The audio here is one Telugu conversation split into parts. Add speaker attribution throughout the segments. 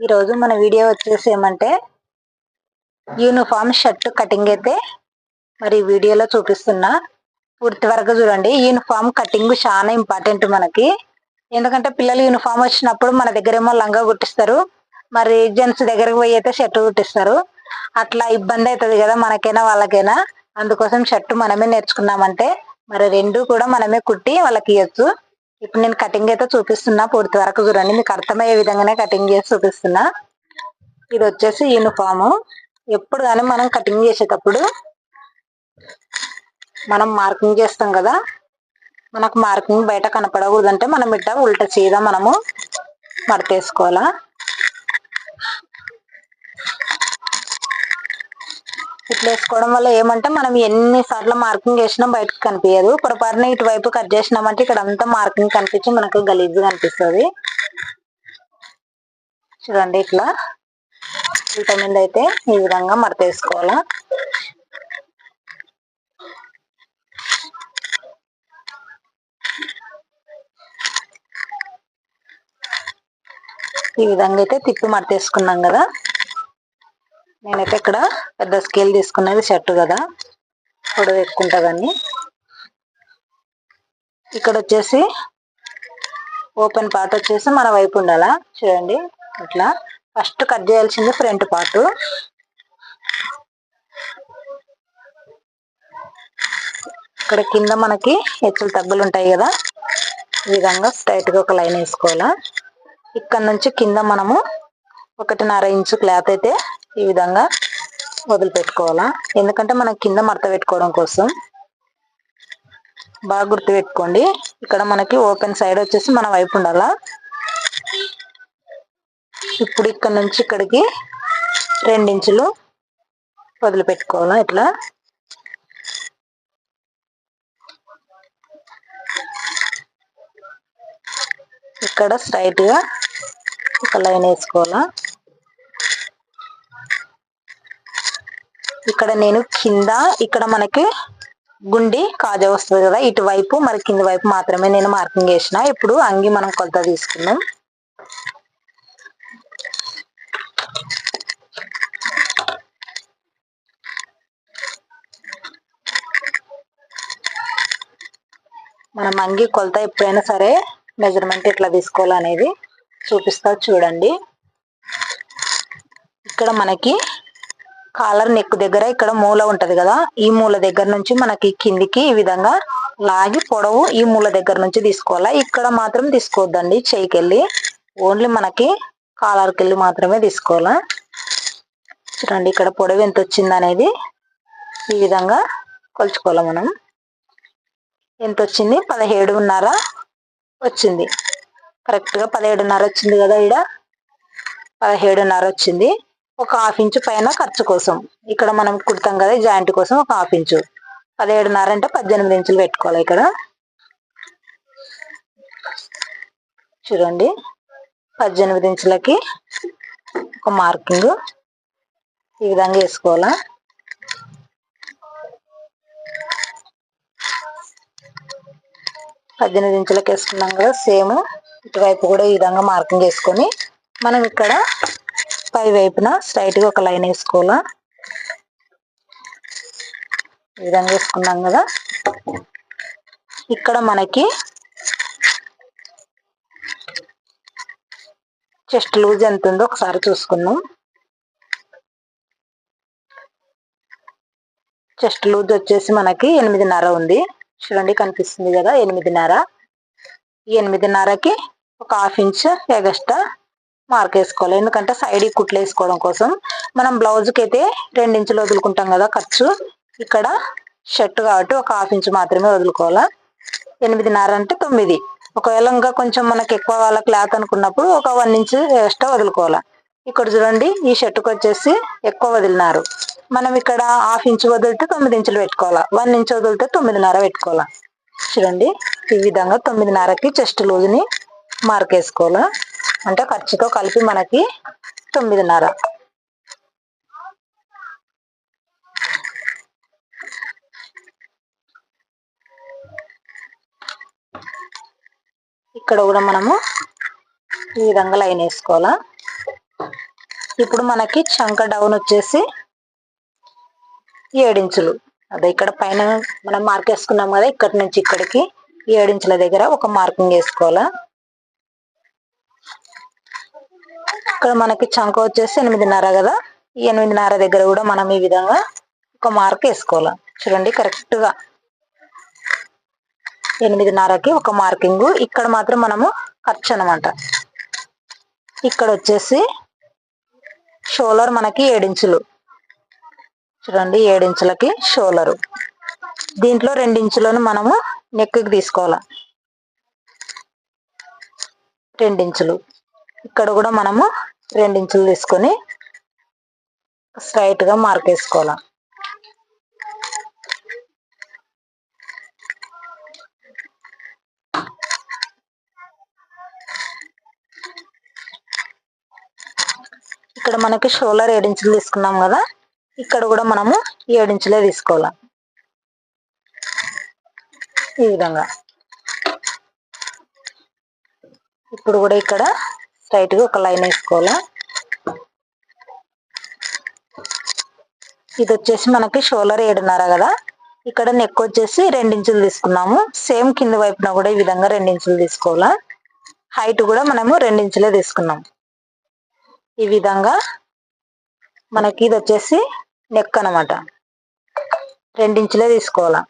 Speaker 1: ఈరోజు మన వీడియో వచ్చేసి ఏమంటే యూనిఫామ్ షర్ట్ కటింగ్ అయితే మరి వీడియోలో చూపిస్తున్నా. పూర్తి వరకు చూడండి. యూనిఫామ్ కటింగ్ చాలా ఇంపార్టెంట్ మనకి. ఎందుకంటే పిల్లలు యూనిఫామ్ వచ్చినప్పుడు మన దగ్గర ఏమో లంగా కుట్టిస్తారు. మరి జెంట్స్ దగ్గరకు పోయి అయితే షర్ట్ కుట్టిస్తారు. అట్లా ఇబ్బంది అవుతుంది కదా మనకైనా వాళ్ళకైనా. అందుకోసం షర్ట్ మనమే నేర్చుకున్నామంటే మరి రెండు కూడా మనమే కుట్టి వాళ్ళకి ఇవ్వచ్చు ఇప్పుడు నేను కటింగ్ అయితే చూపిస్తున్నా. పూర్తి వరకు చూడండి. మీకు అర్థమయ్యే విధంగానే కటింగ్ చేసి చూపిస్తున్నా. ఇది వచ్చేసి యూనిఫామ్ ఎప్పుడు కానీ మనం కటింగ్ చేసేటప్పుడు మనం మార్కింగ్ చేస్తాం కదా. మనకు మార్కింగ్ బయట కనపడకూడదంటే మనం ఇట్ట ఉల్ట చీద మనము మడతేసుకోవాలా. ఇట్లా వేసుకోవడం వల్ల ఏమంటే మనం ఎన్ని సార్లు మార్కింగ్ వేసినా బయటకు కనిపించదు పొరపాటున ఇటువైపు కట్ చేసినామంటే ఇక్కడ అంతా మార్కింగ్ కనిపించి మనకు గలీజ్ కనిపిస్తుంది. చూడండి ఇట్లా. విటమిన్ అయితే ఈ విధంగా మడతేసుకోవాలా. ఈ విధంగా అయితే తిప్పి మడతేసుకున్నాం కదా. నేనైతే ఇక్కడ పెద్ద స్కేల్ తీసుకున్నది షర్ట్ కదా. పొడవు ఎక్కుంటా కానీ ఇక్కడ వచ్చేసి ఓపెన్ పార్ట్ వచ్చేసి మన వైపు ఉండాలా? చూడండి. ఇట్లా. ఫస్ట్ కట్ చేయాల్సింది ఫ్రంట్ పార్ట్. ఇక్కడ కింద మనకి హెచ్చులు తగ్గులు ఉంటాయి కదా. ఈ విధంగా స్ట్రైట్గా ఒక లైన్ వేసుకోవాలా. ఇక్కడ నుంచి కింద మనము ఒకటిన్నర ఇంచు క్లాత్ అయితే ఈ విధంగా వదిలిపెట్టుకోవాలా? ఎందుకంటే మనం కింద మడత పెట్టుకోవడం కోసం బాగా గుర్తు పెట్టుకోండి ఇక్కడ మనకి ఓపెన్ సైడ్ వచ్చేసి మన వైపు ఉండాలా? ఇప్పుడు ఇక్కడ నుంచి ఇక్కడికి రెండించులు వదిలిపెట్టుకోవాలా ఇట్లా? ఇక్కడ స్ట్రైట్గా ఒక లైన్ వేసుకోవాలా? ఇక్కడ నేను కింద ఇక్కడ మనకి గుండి కాజా వస్తుంది కదా ఇటువైపు మరి కింది వైపు మాత్రమే నేను మార్కింగ్ చేసిన. ఇప్పుడు అంగి మనం కొలత తీసుకున్నాం మనం అంగి కొలత ఎప్పుడైనా సరే మెజర్మెంట్ ఎట్లా తీసుకోవాలనేది చూపిస్తా చూడండి. ఇక్కడ మనకి కాలర్ నెక్ దగ్గర ఇక్కడ మూల ఉంటది కదా ఈ మూల దగ్గర నుంచి మనకి కిందికి ఈ విధంగా లాగి పొడవు ఈ మూల దగ్గర నుంచి తీసుకోవాలా? ఇక్కడ మాత్రం తీసుకోవద్దండి చేయికెళ్ళి. ఓన్లీ మనకి కాలర్కి వెళ్ళి మాత్రమే తీసుకోవాలా? చూడండి ఇక్కడ పొడవు ఎంత వచ్చింది అనేది ఈ విధంగా కొలుచుకోవాలి మనం. ఎంత వచ్చింది? పదిహేడున్నర వచ్చింది. కరెక్ట్గా పదిహేడున్నర వచ్చింది కదా ఇక్కడ పదిహేడున్నర వచ్చింది. ఒక హాఫ్ ఇంచు పైన ఖర్చు కోసం. ఇక్కడ మనం కుడతాం కదా జాయింట్ కోసం ఒక హాఫ్ ఇంచు. పదిహేడున్నర అంటే పద్దెనిమిది ఇంచులు పెట్టుకోవాలి ఇక్కడ. చూడండి. పద్దెనిమిది ఇంచులకి ఒక మార్కింగ్. ఈ విధంగా వేసుకోవాలా? పద్దెనిమిది ఇంచులకు వేసుకున్నాం కదా సేమ్. ఇటువైపు కూడా ఈ విధంగా మార్కింగ్ వేసుకొని మనం ఇక్కడ పై వైపున స్ట్రైట్గా ఒక లైన్ వేసుకోవాలా? ఈ విధంగా వేసుకున్నాం కదా? ఇక్కడ మనకి చెస్ట్ లూజ్ ఎంత ఉందో ఒకసారి చూసుకుందాం. చెస్ట్ లూజ్ వచ్చేసి మనకి ఎనిమిదిన్నర ఉంది. చూడండి కనిపిస్తుంది కదా ఎనిమిదిన్నర. ఈ ఎనిమిదిన్నరకి ఒక హాఫ్ ఇంచ్ ఎగస్ట్రా మార్క్ వేసుకోవాలి ఎందుకంటే సైడ్ కుట్లు వేసుకోవడం కోసం మనం బ్లౌజ్కి అయితే ఇంచులు వదులుకుంటాం కదా ఖర్చు. ఇక్కడ షర్ట్ కాబట్టి ఒక హాఫ్ ఇంచ్ మాత్రమే వదులుకోవాలా. ఎనిమిదిన్నర అంటే తొమ్మిది. ఒకవేళ ఇంకా కొంచెం మనకి ఎక్కువ వాళ్ళ క్లాత్ అనుకున్నప్పుడు ఒక వన్ ఇంచ్ ఎక్స్ట్రా వదులుకోవాలా. ఇక్కడ చూడండి ఈ షర్ట్కి వచ్చేసి ఎక్కువ వదిలినారు. మనం ఇక్కడ హాఫ్ ఇంచ్ వదిలితే తొమ్మిది ఇంచులు పెట్టుకోవాలా. వన్ ఇంచ్ వదిలితే తొమ్మిదిన్నర పెట్టుకోవాలా. చూడండి ఈ విధంగా తొమ్మిదిన్నరకి చెస్ట్ లూజ్ని మార్క్ వేసుకోవాలా అంటే ఖర్చుతో కలిపి మనకి తొమ్మిదిన్నర. ఇక్కడ కూడా మనము ఈ విధంగా లైన్ వేసుకోవాలా? ఇప్పుడు మనకి చంక డౌన్ వచ్చేసి ఏడించులు అదే ఇక్కడ పైన మనం మార్క్ వేసుకున్నాం కదా ఇక్కడి నుంచి ఇక్కడికి ఏడించుల దగ్గర ఒక మార్కింగ్ వేసుకోవాలా? ఇక్కడ మనకి చంక వచ్చేసి ఎనిమిదిన్నర కదా? ఈ ఎనిమిదిన్నర దగ్గర కూడా మనం ఈ విధంగా ఒక మార్క్ వేసుకోవాలి? చూడండి కరెక్ట్గా. ఎనిమిదిన్నరకి ఒక మార్కింగ్ ఇక్కడ మాత్రం మనము ఖర్చు అనమాట ఇక్కడ వచ్చేసి షోలర్ మనకి ఏడించులు చూడండి ఏడించులకి షోలరు దీంట్లో రెండించులను మనము నెక్కి తీసుకోవాలి? రెండించులు ఇక్కడ కూడా మనము రెండించులు తీసుకొని స్ట్రైట్గా మార్క్ వేసుకోవాలి. ఇక్కడ మనకి షోలర్ ఏడించులు తీసుకున్నాం కదా ఇక్కడ కూడా మనము ఏడించులే తీసుకోవాలి. ఈ విధంగా. ఇప్పుడు కూడా ఇక్కడ స్ట్రైట్గా ఒక లైన్ వేసుకోవాలా? ఇది వచ్చేసి మనకి షోలర్ ఏడున్నర కదా. ఇక్కడ నెక్ వచ్చేసి రెండించులు తీసుకున్నాము. సేమ్ కింద వైపున కూడా ఈ విధంగా రెండించులు తీసుకోవాలా? హైట్ కూడా మనము రెండించులే తీసుకున్నాం. ఈ విధంగా మనకి ఇది వచ్చేసి నెక్ అనమాట రెండించులే తీసుకోవాలా?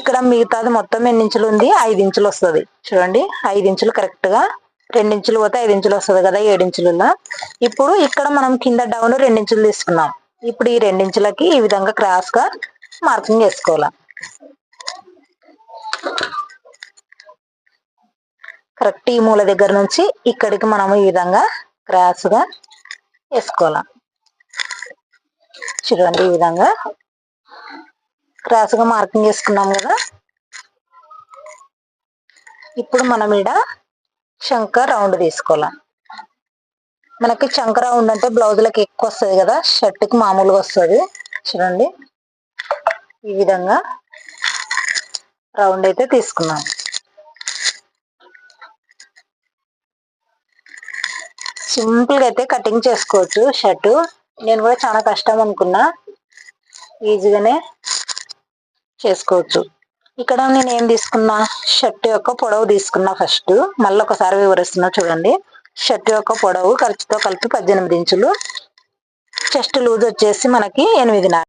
Speaker 1: ఇక్కడ మిగతాది మొత్తం ఎన్ని ఇంచులు ఉంది? ఐదు ఇంచులు వస్తుంది. చూడండి ఐదు ఇంచులు కరెక్ట్గా రెండించులు పోతే ఐదు ఇంచులు వస్తుంది కదా ఏడించులలో ఇప్పుడు ఇక్కడ మనం కింద డౌన్ రెండించులు తీసుకున్నాం. ఇప్పుడు ఈ రెండించులకి ఈ విధంగా క్రాస్గా మార్కింగ్ వేసుకోవాలా కరెక్ట్ ఈ మూల దగ్గర నుంచి ఇక్కడికి మనం ఈ విధంగా క్రాస్గా వేసుకోవాలా. చూడండి ఈ విధంగా క్రాస్గా మార్కింగ్ వేసుకున్నాం కదా. ఇప్పుడు మనం ఈడ చంక రౌండ్ తీసుకోవాలి? మనకి చంక రౌండ్ అంటే బ్లౌజులకు ఎక్కువ వస్తుంది కదా షర్ట్కి మామూలుగా వస్తుంది. చూడండి. ఈ విధంగా రౌండ్ అయితే తీసుకున్నాం. సింపుల్గా అయితే కటింగ్ చేసుకోవచ్చు షర్ట్. నేను కూడా చాలా కష్టం అనుకున్నా. ఈజీగానే చేసుకోవచ్చు. ఇక్కడ నేను ఏం తీసుకున్నా? షర్ట్ యొక్క పొడవు తీసుకున్నా ఫస్ట్ మళ్ళీ ఒకసారి వివరిస్తున్నా చూడండి. షర్ట్ యొక్క పొడవు ఖర్చుతో కలిపి పద్దెనిమిది ఇంచులు. చెస్ట్ లూజ్ వచ్చేసి మనకి ఎనిమిదిన్నర.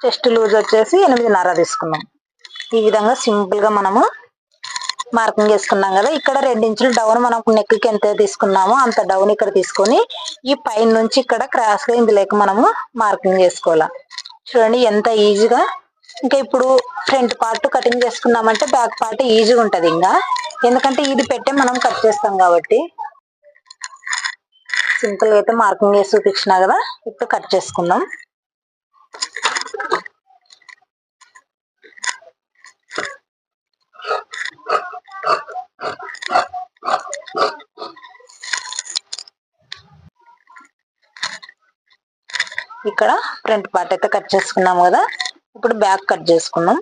Speaker 1: చెస్ట్ లూజ్ వచ్చేసి ఎనిమిదిన్నర తీసుకున్నాం. ఈ విధంగా సింపుల్గా మనము మార్కింగ్ వేసుకున్నాం కదా. ఇక్కడ రెండు ఇంచులు డౌన్ మనం నెక్కి ఎంత తీసుకున్నామో అంత డౌన్ ఇక్కడ తీసుకొని ఈ పైన నుంచి ఇక్కడ క్రాస్గా ఇందులోకి మనము మార్కింగ్ చేసుకోవాలి. చూడండి ఎంత ఈజీగా ఇంకా ఇప్పుడు ఫ్రంట్ పార్ట్ కటింగ్ చేసుకున్నామంటే బ్యాక్ పార్ట్ ఈజీగా ఉంటది ఇంకా. ఎందుకంటే ఇది పెట్టే మనం కట్ చేస్తాం కాబట్టి. సింపుల్గా అయితే మార్కింగ్ చేసి చూపించిన కదా ఇప్పుడు కట్ చేసుకుందాం. ఇక్కడ ఫ్రంట్ పార్ట్ అయితే కట్ చేసుకున్నాం కదా. ఇప్పుడు బ్యాక్ కట్ చేసుకుందాం.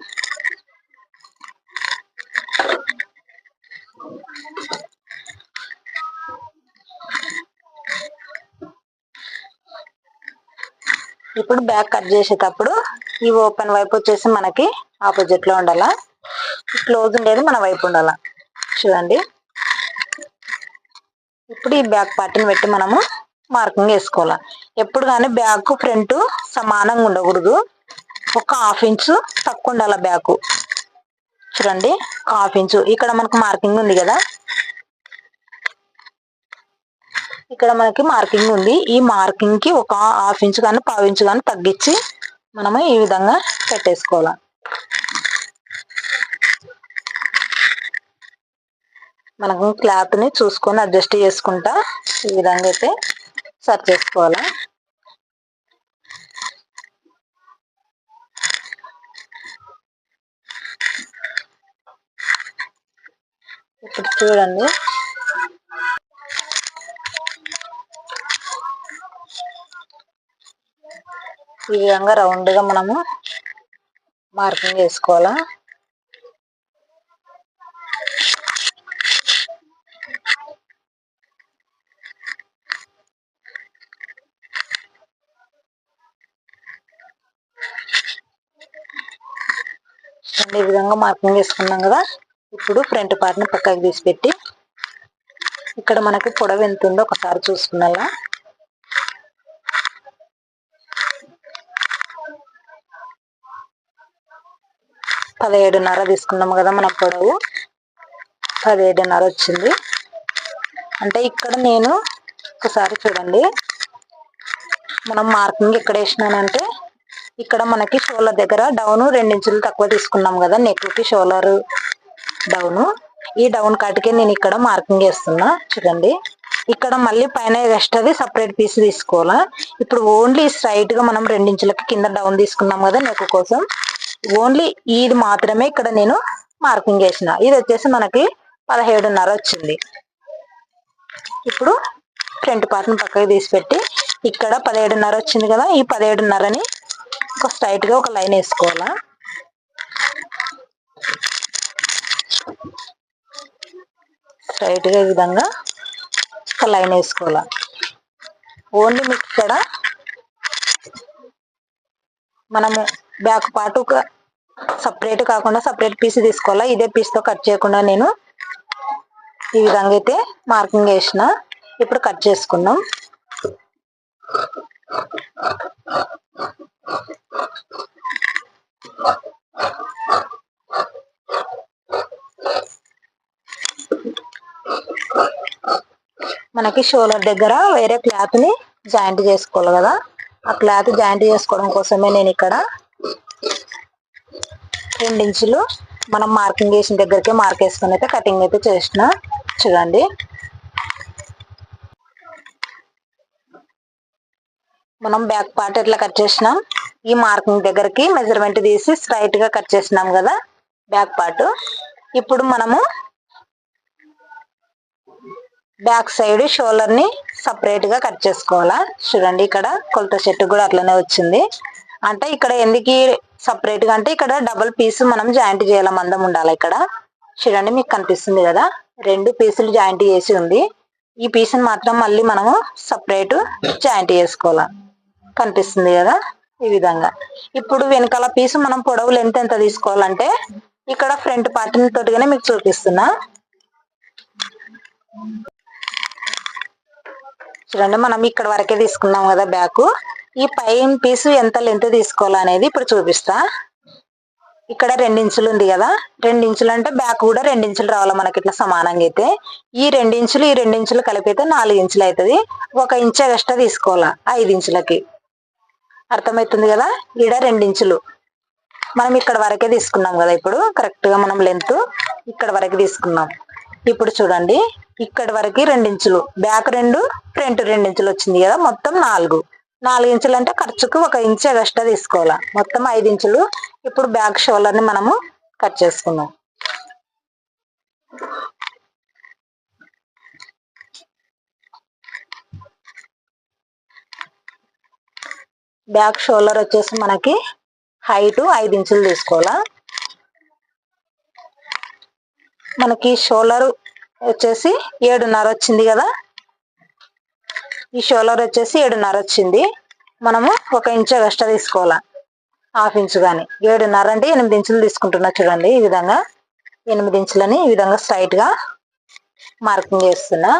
Speaker 1: ఇప్పుడు బ్యాక్ కట్ చేసేటప్పుడు ఈ ఓపెన్ వైపు వచ్చేసి మనకి ఆపోజిట్లో ఉండాలా. క్లోజ్ ఉండేది మన వైపు ఉండాలా. చూడండి. ఇప్పుడు ఈ బ్యాక్ పార్ట్ని పెట్టి మనము మార్కింగ్ వేసుకోవాలి. ఎప్పుడు కానీ బ్యాక్ ఫ్రంట్ సమానంగా ఉండకూడదు. ఒక హాఫ్ ఇంచు తక్కువ ఉండాలి బ్యాక్ చూడండి ఒక హాఫ్ ఇంచు ఇక్కడ మనకు మార్కింగ్ ఉంది కదా? ఇక్కడ మనకి మార్కింగ్ ఉంది. ఈ మార్కింగ్కి ఒక హాఫ్ ఇంచు కానీ పావు ఇంచు కానీ తగ్గించి మనము ఈ విధంగా పెట్టేసుకోవాలి. మనకు క్లాత్ని చూసుకొని అడ్జస్ట్ చేసుకుంటా ఈ విధంగా అయితే సర్చ్ చేసుకోవాలి. ఇప్పుడు చూడండి. ఈ విధంగా రౌండ్గా మనము మార్కింగ్ చేసుకోవాలా. ఈ విధంగా మార్కింగ్ చేసుకున్నాం కదా. ఇప్పుడు ఫ్రంట్ పార్ట్ని ని పక్కకి తీసి పెట్టి ఇక్కడ మనకి పొడవు ఎంత ఉందో ఒకసారి చూసుకున్నలా పదిహేడున్నర తీసుకున్నాము కదా మన పొడవు. పదిహేడున్నర వచ్చింది. అంటే ఇక్కడ నేను ఒకసారి చూడండి. మనం మార్కింగ్ ఎక్కడ వేసినానంటే ఇక్కడ మనకి షోలర్ దగ్గర డౌన్ ఇంచులు తక్కువ తీసుకున్నాం కదా నెక్కి షోల్డర్ డౌన్. ఈ డౌన్ కాటికి నేను ఇక్కడ మార్కింగ్ వేస్తున్నా చూడండి. ఇక్కడ మళ్ళీ పైన అది సపరేట్ పీస్ తీసుకోవాలా. ఇప్పుడు ఓన్లీ స్ట్రైట్గా మనం రెండించులకి కింద డౌన్ తీసుకున్నాం కదా నెక్ కోసం. ఓన్లీ ఇది మాత్రమే ఇక్కడ నేను మార్కింగ్ వేసిన ఇది వచ్చేసి మనకి పదిహేడున్నర వచ్చింది. ఇప్పుడు ఫ్రంట్ పార్ట్ని పక్కకి తీసిపెట్టి ఇక్కడ పదిహేడున్నర వచ్చింది కదా ఈ పదిహేడున్నరని ఒక స్ట్రైట్గా ఒక లైన్ వేసుకోవాలా. స్ట్రైట్గా ఈ విధంగా ఒక లైన్ వేసుకోవాలా? ఓన్లీ మీకు ఇక్కడ మనము బ్యాక్ పార్ట్ ఒక సపరేట్ కాకుండా సపరేట్ పీస్ తీసుకోవాలా? ఇదే పీస్తో కట్ చేయకుండా నేను ఈ విధంగా అయితే మార్కింగ్ వేసిన ఇప్పుడు కట్ చేసుకుందాం. మనకి షోలర్ దగ్గర వేరే క్లాత్ని జాయింట్ చేసుకోవాలి కదా. ఆ క్లాత్ జాయింట్ చేసుకోవడం కోసమే నేను ఇక్కడ రెండించులు మనం మార్కింగ్ వేసిన దగ్గరికి మార్క్ వేసుకుని అయితే కటింగ్ అయితే చేసిన. చూడండి. మనం బ్యాక్ పార్ట్ ఎట్లా కట్ చేసినాం? ఈ మార్కింగ్ దగ్గరికి మెజర్మెంట్ తీసి స్ట్రైట్గా కట్ చేసినాం కదా బ్యాక్ పార్ట్. ఇప్పుడు మనము బ్యాక్ సైడ్ షోల్డర్ని సపరేట్గా కట్ చేసుకోవాలా? చూడండి ఇక్కడ కొలత చెట్టు కూడా అట్లనే వచ్చింది. అంటే ఇక్కడ ఎందుకు సపరేట్గా అంటే ఇక్కడ డబుల్ పీస్ మనం జాయింట్ చేయాల? మందం ఉండాలి ఇక్కడ? చూడండి మీకు కనిపిస్తుంది కదా? రెండు పీసులు జాయింట్ చేసి ఉంది. ఈ పీస్ని మాత్రం మళ్ళీ మనము సపరేట్ జాయింట్ చేసుకోవాలి? కనిపిస్తుంది కదా? ఈ విధంగా. ఇప్పుడు వెనకాల పీసు మనం పొడవు లెంత్ ఎంత తీసుకోవాలంటే ఇక్కడ ఫ్రంట్ పార్టీ తోటిగానే మీకు చూపిస్తున్నా. చూడండి మనం ఇక్కడ వరకే తీసుకున్నాం కదా బ్యాక్ ఈ పైన పీస్ ఎంత లెంత్ తీసుకోవాలనేది ఇప్పుడు చూపిస్తా. ఇక్కడ రెండించులు ఉంది కదా. రెండించులు అంటే బ్యాక్ కూడా రెండించులు రావాలి మనకి ఇట్లా సమానంగా అయితే. ఈ రెండించులు ఈ రెండించులు కలిపి అయితే నాలుగు ఇంచులు అవుతుంది. ఒక ఇంచు ఎక్స్ట్రా తీసుకోవాలా ఐదు ఇంచులకి. అర్థమవుతుంది కదా? ఈడ రెండించులు. మనం ఇక్కడ వరకే తీసుకున్నాం కదా ఇప్పుడు. కరెక్ట్గా మనం లెంత్ ఇక్కడ వరకు తీసుకున్నాం. ఇప్పుడు చూడండి ఇక్కడ వరకు రెండించులు. బ్యాక్ రెండు ఫ్రంట్ రెండించులు వచ్చింది కదా మొత్తం నాలుగు. నాలుగు ఇంచులు అంటే ఖర్చుకు ఒక ఇంచు ఎక్స్ట్రా తీసుకోవాలా. మొత్తం ఐదు ఇంచులు ఇప్పుడు బ్యాక్ షోలర్ని మనము కట్ చేసుకుందాం. బ్యాక్ షోల్డర్ వచ్చేసి మనకి హైట్ ఐదు ఇంచులు తీసుకోవాలా. మనకి షోల్డర్ వచ్చేసి ఏడున్నర వచ్చింది కదా ఈ షోలర్ వచ్చేసి ఏడున్నర వచ్చింది. మనము ఒక ఇంచు ఎక్స్ట్రా తీసుకోవాలా? హాఫ్ ఇంచు కానీ ఏడున్నర అంటే ఎనిమిది ఇంచులు తీసుకుంటున్నా చూడండి. ఈ విధంగా ఎనిమిది ఇంచులని ఈ విధంగా స్ట్రైట్గా మార్కింగ్ చేస్తున్నా.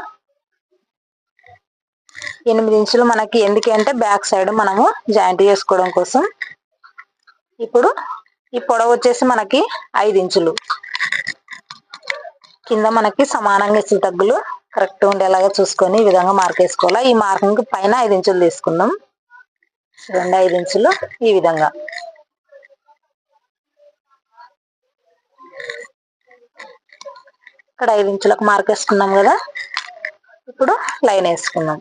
Speaker 1: ఎనిమిది ఇంచులు మనకి ఎందుకంటే బ్యాక్ సైడ్ మనము జాయింట్ చేసుకోవడం కోసం. ఇప్పుడు ఈ పొడవు వచ్చేసి మనకి ఐదు ఇంచులు. కింద మనకి సమానంగా ఇచ్చిన తగ్గులు కరెక్ట్ ఉండేలాగా చూసుకొని ఈ విధంగా మార్క్ వేసుకోవాలా. ఈ మార్కింగ్ పైన ఐదు ఇంచులు తీసుకుందాం. రెండు ఐదు ఇంచులు ఈ విధంగా. ఇక్కడ ఐదు ఇంచులకు మార్క్ వేసుకున్నాం కదా. ఇప్పుడు లైన్ వేసుకుందాం.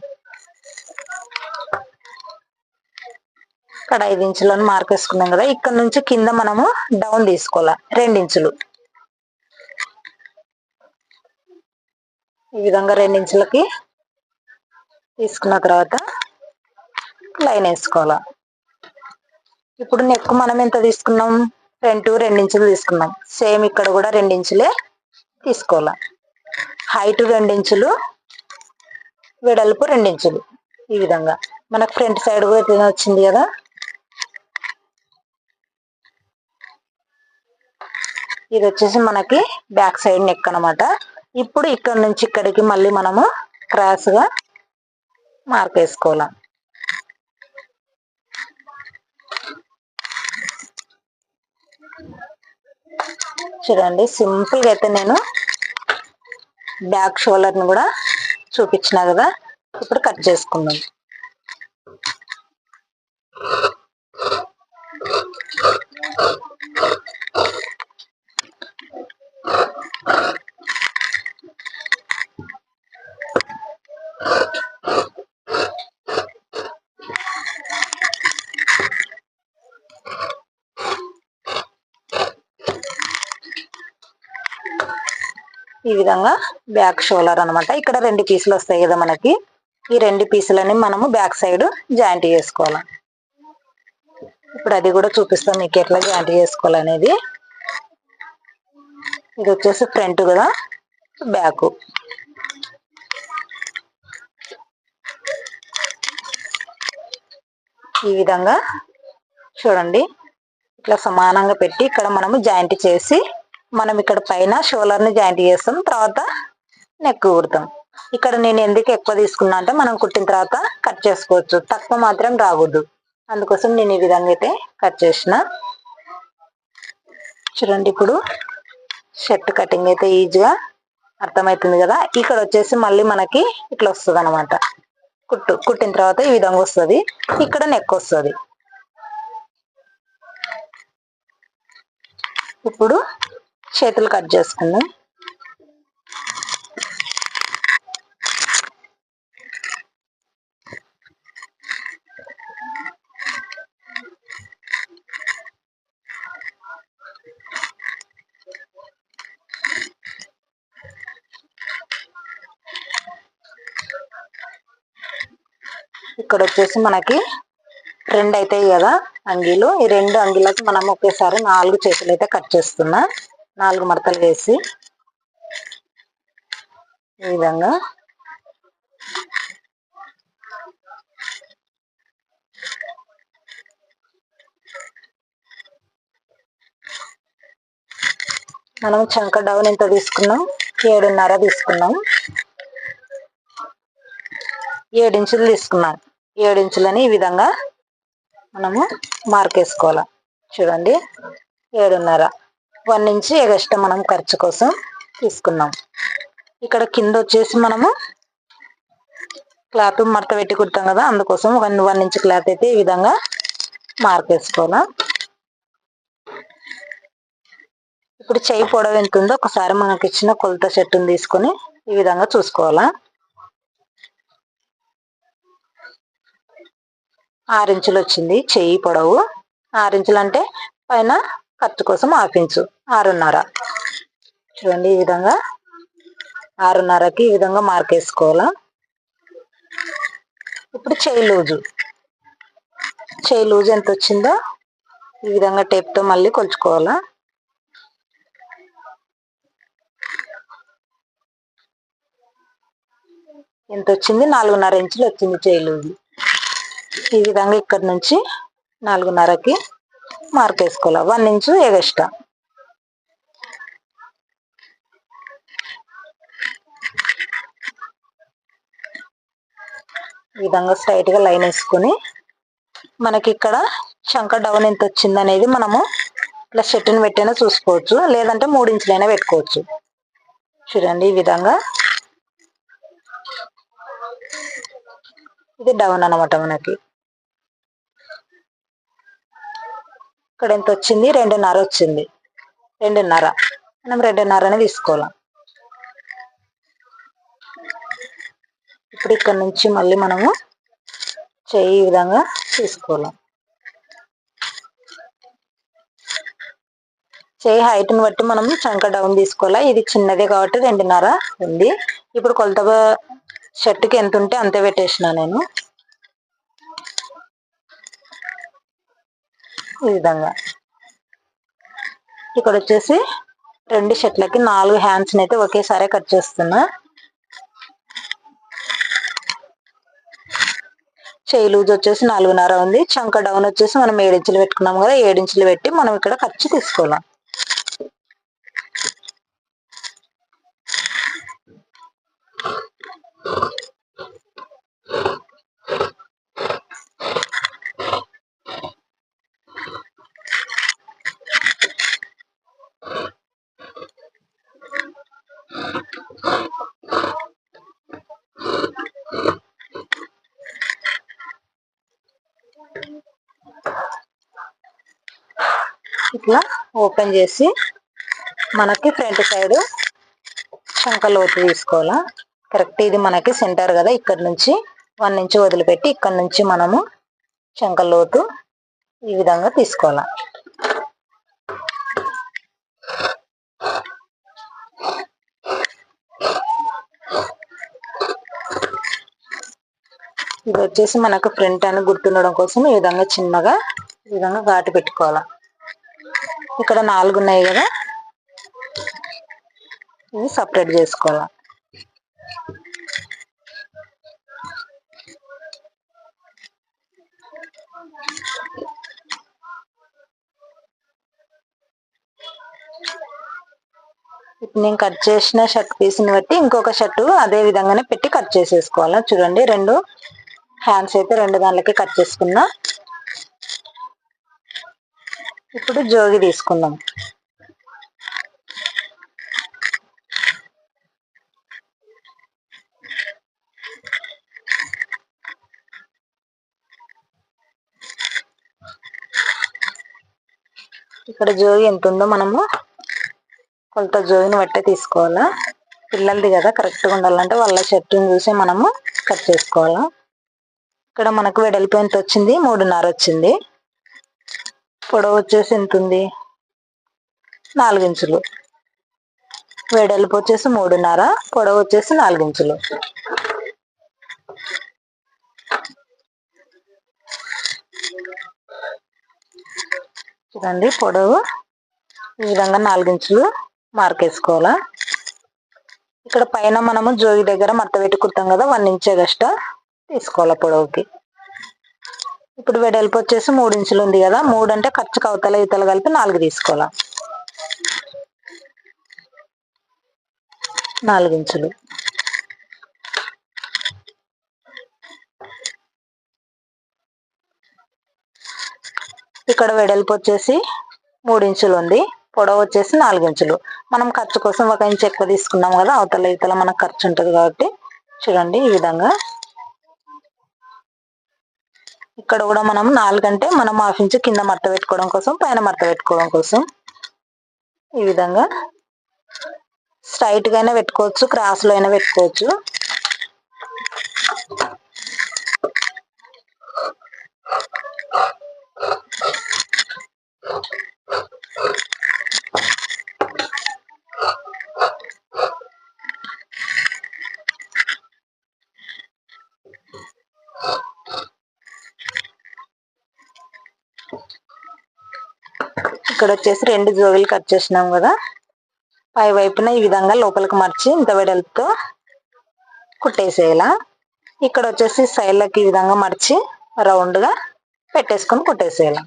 Speaker 1: ఇక్కడ ఐదు ఇంచులను మార్క్ వేసుకున్నాం కదా. ఇక్కడ నుంచి కింద మనము డౌన్ తీసుకోవాలి. రెండించులు ఈ విధంగా రెండించులకి తీసుకున్న తర్వాత లైన్ వేసుకోవాలి. ఇప్పుడు నెక్ మనం ఎంత తీసుకున్నాం? ఫ్రంట్ రెండించులు తీసుకున్నాం. సేమ్ ఇక్కడ కూడా రెండించులే తీసుకోవాలి. హైట్ రెండించులు వెడల్పు రెండించులు ఈ విధంగా. మనకు ఫ్రంట్ సైడ్ కూడా వచ్చింది కదా. ఇది వచ్చేసి మనకి బ్యాక్ సైడ్ నెక్ అనమాట ఇప్పుడు ఇక్కడ నుంచి ఇక్కడికి మళ్ళీ మనము క్రాస్గా మార్క్ వేసుకోవాలి. చూడండి సింపుల్గా అయితే నేను బ్యాక్ షోల్డర్ని కూడా చూపించిన కదా. ఇప్పుడు కట్ చేసుకుందాం. ఈ విధంగా బ్యాక్ షోలర్ అన్నమాట. ఇక్కడ రెండు పీసులు వస్తాయి కదా మనకి. ఈ రెండు పీసులని మనము బ్యాక్ సైడ్ జాయింట్ చేసుకోవాలి. ఇప్పుడు అది కూడా చూపిస్తాం మీకు ఎట్లా జాయింట్ చేసుకోవాలనేది. ఇది వచ్చేసి ఫ్రంట్ కదా బ్యాక్. ఈ విధంగా చూడండి. ఇట్లా సమానంగా పెట్టి ఇక్కడ మనము జాయింట్ చేసి మనం ఇక్కడ పైన షోలర్ని జాయింట్ చేస్తాం తర్వాత నెక్ కుడతాం. ఇక్కడ నేను ఎందుకు ఎక్కువ తీసుకున్నా అంటే మనం కుట్టిన తర్వాత కట్ చేసుకోవచ్చు. తక్కువ మాత్రం రాకూడదు. అందుకోసం నేను ఈ విధంగా అయితే కట్ చేసిన. చూడండి ఇప్పుడు షర్ట్ కటింగ్ అయితే ఈజీగా అర్థమవుతుంది కదా. ఇక్కడ వచ్చేసి మళ్ళీ మనకి ఇట్లా వస్తుంది అనమాట కుట్టు కుట్టిన తర్వాత ఈ విధంగా వస్తుంది. ఇక్కడ నెక్ వస్తుంది. ఇప్పుడు చేతులు కట్ చేసుకుందాం. ఇక్కడ వచ్చేసి మనకి రెండు అవుతాయి కదా అంగీలు. ఈ రెండు అంగీలకు మనం ఒకేసారి నాలుగు చేతులు అయితే కట్ చేస్తున్నా. నాలుగు మడతలు వేసి ఈ విధంగా మనం చంక డౌన్ ఎంత తీసుకున్నాం? ఏడున్నర తీసుకున్నాం. ఏడించులు తీసుకున్నాం. ఏడించులని ఈ విధంగా మనము మార్క్ వేసుకోవాలి చూడండి. ఏడున్నర. వన్ ఇంచ్ ఎగస్ట్రా మనం ఖర్చు కోసం తీసుకున్నాం ఇక్కడ కింద వచ్చేసి మనము క్లాత్ మడత పెట్టి కుడతాం కదా అందుకోసం వన్ వన్ ఇంచ్ క్లాత్ అయితే ఈ విధంగా మార్క్ వేసుకోవాలా ఇప్పుడు చెయ్యి పొడవు ఎంత ఉందో ఒకసారి మనకి ఇచ్చిన కొలత చెట్టుని తీసుకొని ఈ విధంగా చూసుకోవాలా. ఆరించులు వచ్చింది చెయ్యి పొడవు. ఆరించులు అంటే పైన ఖర్చు కోసం హాఫ్ ఇంచు ఆరున్నర. చూడండి ఈ విధంగా ఆరున్నరకి ఈ విధంగా మార్క్ వేసుకోవాలా? ఇప్పుడు చేయి లూజు. చేయి లూజు ఎంత వచ్చిందో ఈ విధంగా టేప్తో మళ్ళీ కొలుచుకోవాలా? ఎంత వచ్చింది? నాలుగున్నర ఇంచులు వచ్చింది చేయి లూజు. ఈ విధంగా ఇక్కడ నుంచి నాలుగున్నరకి మార్క్ వేసుకోవాలి? One inch extra. ఈ విధంగా స్ట్రైట్గా లైన్ వేసుకుని మనకి ఇక్కడ శంక డౌన్ ఎంత వచ్చింది అనేది మనము ఇట్లా షెట్టుని పెట్టైనా చూసుకోవచ్చు. లేదంటే మూడు ఇంచులైనా పెట్టుకోవచ్చు. చూడండి ఈ విధంగా. ఇది డౌన్ అనమాట మనకి. ఇక్కడ ఎంత వచ్చింది రెండున్నర. వచ్చింది రెండున్నర మనం రెండున్నరనే తీసుకోవాలి? ఇప్పుడు ఇక్కడ నుంచి మళ్ళీ మనము చేయి విధంగా తీసుకోవాలి? చేయి హైట్ని బట్టి మనం చంక డౌన్ తీసుకోవాలా? ఇది చిన్నదే కాబట్టి రెండున్నర ఉంది. ఇప్పుడు కొలత షర్ట్కి ఎంత ఉంటే అంతే పెట్టేసిన నేను. ఈ విధంగా. ఇక్కడ వచ్చేసి రెండు షర్ట్లకి నాలుగు హ్యాండ్స్ అయితే ఒకేసారి కట్ చేస్తున్నా. చేయి లూజ్ వచ్చేసి నాలుగున్నర ఉంది. చంక డౌన్ వచ్చేసి మనం ఏడించులు పెట్టుకున్నాం కదా ఏడించులు పెట్టి మనం ఇక్కడ ఖర్చు తీసుకోవాలి ఇట్లా ఓపెన్ చేసి మనకి ఫ్రంట్ సైడ్ శంక లోతు తీసుకోవాలా. కరెక్ట్ ఇది మనకి సెంటర్ కదా ఇక్కడ నుంచి వన్ ఇంచ్ వదిలిపెట్టి ఇక్కడ నుంచి మనము శంకలోతు ఈ విధంగా తీసుకోవాలా. ఇది వచ్చేసి మనకు ఫ్రంట్ అని గుర్తుండడం కోసం ఈ విధంగా చిన్నగా ఈ విధంగా ఘాటు పెట్టుకోవాలా. ఇక్కడ నాలుగు ఉన్నాయి కదా. ఇవి సపరేట్ చేసుకోవాలి? ఇప్పుడు నేను కట్ చేసిన షర్ట్ పీస్ని బట్టి ఇంకొక షర్టు అదే విధంగానే పెట్టి కట్ చేసేసుకోవాలా? చూడండి రెండు హ్యాండ్స్ అయితే రెండు దాంట్లకి కట్ చేసుకున్నా. ఇప్పుడు జోగి తీసుకుందాం. ఇక్కడ జోగి ఎంత ఉందో మనము కొలత జోగిని బట్టే తీసుకోవాలా? పిల్లలది కదా కరెక్ట్గా ఉండాలంటే వాళ్ళ షర్ట్ని చూసి మనము కట్ చేసుకోవాలా? ఇక్కడ మనకు వెడల్పు ఎంత వచ్చింది? మూడున్నర వచ్చింది. పొడవు వచ్చేసి ఎంత ఉంది నాలుగించులు. వెడల్పు వచ్చేసి మూడున్నర పొడవు వచ్చేసి నాలుగించులు. చూడండి పొడవు ఈ విధంగా నాలుగించులు మార్క్ వేసుకోవాలా. ఇక్కడ పైన మనము జోగి దగ్గర మత్త పెట్టుకుంటాం కదా వన్ ఇంచ్ ఎగస్ట్రా తీసుకోవాలి పొడవుకి. ఇప్పుడు వెడల్పు వచ్చేసి మూడు ఇంచులు ఉంది కదా. మూడు అంటే ఖర్చు కవతల ఇతలు కలిపి నాలుగు తీసుకోవాలా? నాలుగు ఇంచులు. ఇక్కడ వెడల్పు వచ్చేసి మూడు ఇంచులు ఉంది. పొడవు వచ్చేసి నాలుగు ఇంచులు. మనం ఖర్చు కోసం ఒక ఇంచు ఎక్కువ తీసుకున్నాం కదా. అవతల ఇతల మనకు ఖర్చు ఉంటుంది కాబట్టి చూడండి ఈ విధంగా ఇక్కడ కూడా మనం నాలుగంటే మనం హాఫ్ ఇంచు కింద మట్ట పెట్టుకోవడం కోసం పైన మట్ట పెట్టుకోవడం కోసం ఈ విధంగా స్ట్రైట్గా అయినా పెట్టుకోవచ్చు క్రాస్లో అయినా పెట్టుకోవచ్చు. ఇక్కడ వచ్చేసి రెండు జోగులు కట్ చేసినాం కదా. పై వైపున ఈ విధంగా లోపలికి మర్చి ఇంత వెడల్పుతో కుట్టేసేయాల. ఇక్కడ వచ్చేసి సైడ్లకి ఈ విధంగా మర్చి రౌండ్గా పెట్టేసుకొని కుట్టేసేయాల.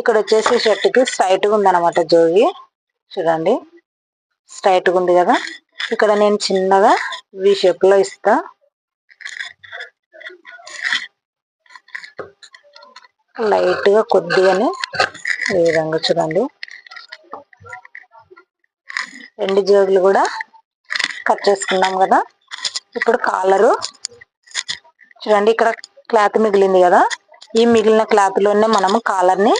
Speaker 1: ఇక్కడ వచ్చేసి షర్ట్కి స్ట్రైట్గా ఉందన్నమాట జోగి చూడండి. స్ట్రైట్గా ఉంది కదా. ఇక్కడ నేను చిన్నగా వి షేప్లో ఇస్తా. లైట్గా కొద్దిగానే ఈ విధంగా చూడండి. రెండు జోగులు కూడా కట్ చేసుకున్నాం కదా ఇప్పుడు కాలరు చూడండి ఇక్కడ క్లాత్ మిగిలింది కదా ఈ మిగిలిన క్లాత్లోనే మనము కాలర్ని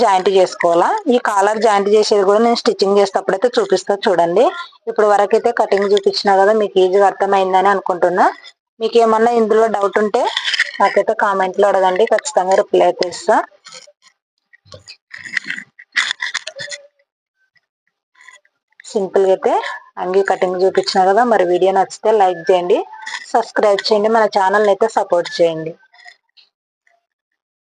Speaker 1: జాయింట్ చేసుకోవాలా. ఈ కాలర్ జాయింట్ చేసేది కూడా నేను స్టిచ్చింగ్ చేసేటప్పుడైతే చూపిస్తా చూడండి. ఇప్పుడు వరకైతే కటింగ్ చూపించినా కదా మీకు ఈజీగా అర్థమైందని అనుకుంటున్నా. మీకు ఏమన్నా ఇందులో డౌట్ ఉంటే నాకైతే కామెంట్లో అడగండి ఖచ్చితంగా రిప్లై అయితే ఇస్తా సింపుల్గా అయితే అంగి కటింగ్ చూపించిన కదా మరి వీడియో నచ్చితే లైక్ చేయండి సబ్స్క్రైబ్ చేయండి మన ఛానల్ని అయితే సపోర్ట్ చేయండి.